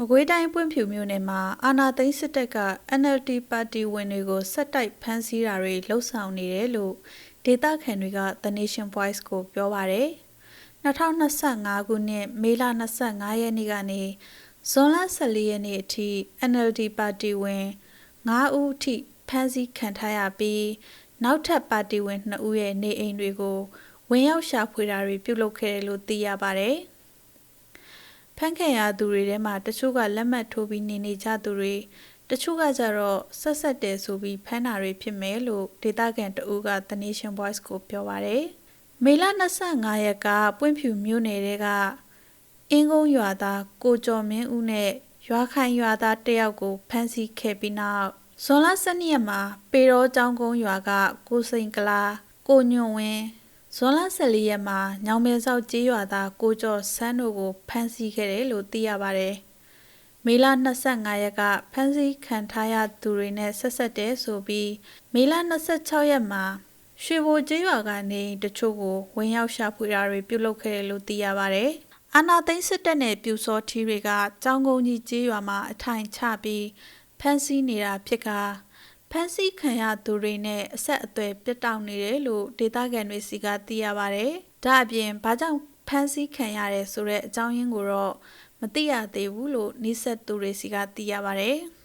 မကွေးတိုင်းပွင့်ဖြူမြို့နယ်မှာအာနာသိန်းစစ်တပ်က NLD ပါတီဝင်တွေကိုဆက်တိုက်ဖမ်းဆီးတာတွေလှုပ်ဆောင်နေတယ်လို့ဒေသခံတွေက The Nation Voice ကိုပြောပါရယ်2025ခုနှစ်မေလ25ရက်နေ့ကနေဇွန်လ14ရက်နေ့အထိ NLD ပါတီဝင်9ဦးအထိဖမ်းဆီးခံထားရပြီးနောက်ထပ်ပါတီဝင်2ဦးရဲ့နေအိမ်တွေကိုဝင်ရောက်ရှာဖွေတာတွေပြုလုပ်ခဲ့တယ်လို့သိရပါဗျ။ ဖန်ခံရသူတွေထဲမှာတချို့ကလက်မှတ်ထိုးပြီးနေနေကြသူတွေတချို့ကကြတော့ဆက်ဆက်တယ်ဆိုပြီးဖမ်းတာတွေဖြစ်မယ်လို့ဒေတာကန်တဦးက The Nation Voice ကိုပြောပါရယ်မေလ25ရက်ကပွင့်ဖြူမြို့နယ်တဲကအင်းကုန်းရွာသားကိုကျော်မင်းဦးနဲ့ရွာခိုင်ရွာသားတယောက်ကိုဖမ်းဆီးခဲ့ပြီးနောက်ဇွန်လ12ရက်မှာပေရောကျောင်းကုန်းရွာကကိုစိန်ကလာကိုညွန့်ဝင်း ဇွန်လ14ရက်မှာညောင်မဲဆောက်ကြေးရွာသားကိုကျော်ဆန်းတို့ကိုဖမ်းဆီးခဲ့တယ်လို့သိရပါတယ်။မေလ25ရက်ကဖမ်းဆီးခံထားရသူတွေနဲ့ဆက်ဆက်တဲ့ဆိုပြီးမေလ26ရက်မှာရွှေဘိုကျေးရွာကနေတချို့ကိုဝင်ရောက်ရှာဖွေတာတွေပြုလုပ်ခဲ့တယ်လို့သိရပါတယ်။အာနာသိန်းစစ်တပ်နဲ့ပြူစောထီတွေကចောင်းကုန်းကြီးကျေးရွာမှာအထိုင်ချပြီးဖမ်းဆီးနေတာဖြစ်ကာ ဖမ်းဆီးခံရသူတွေနဲ့အဆက်အသွယ်ပြတ်တောက်နေတယ်လို့ဒေသခံတွေစီကသိရပါဗျ။ဒါအပြင်ဘာကြောင့်ဖမ်းဆီးခံရတယ်ဆိုတဲ့အကြောင်းရင်းကိုတော့မသိရသေးဘူးလို့နှိဆက်သူတွေစီကသိရပါဗျ။